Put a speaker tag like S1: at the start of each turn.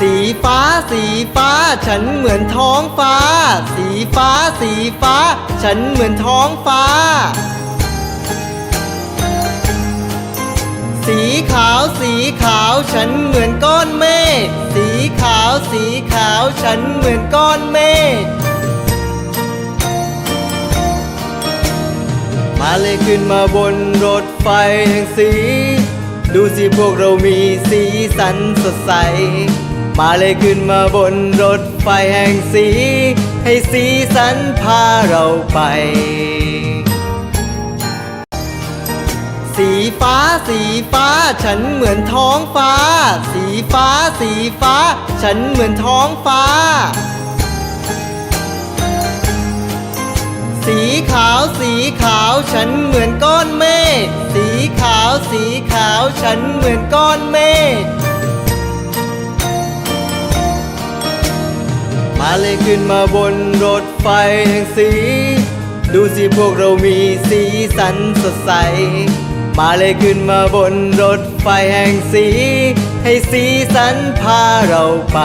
S1: สีฟ้าสีฟ้า ฉันเหมือนท้องฟ้า สีฟ้าสีฟ้า ฉันเหมือนท้องฟ้า สีขาวสีขาว ฉันเหมือนก้อนเมฆสีขาวสีขาว ฉันเหมือนก้อนเมฆมาเลยขึ้นมาบนรถไฟแห่งสี ดูสิพวกเรามีสีสันสดใส มาเลยขึ้นมาบนรถไฟแห่งสี ให้สีสันพาเราไป สีฟ้าสีฟ้า ฉันเหมือนท้องฟ้า สีฟ้าสีฟ้า ฉันเหมือนท้องฟ้า สีขาวสีขาว ฉันเหมือนก้อนเมฆสีขาวสีขาว ฉันเหมือนก้อนเมฆาเลยขึ้นมาบนรถไฟแห่งสี ดูสิพวกเรามีสีสันสดใส มาเลยขึ้นมาบนรถไฟแห่งสี ให้สีสันพาเราไป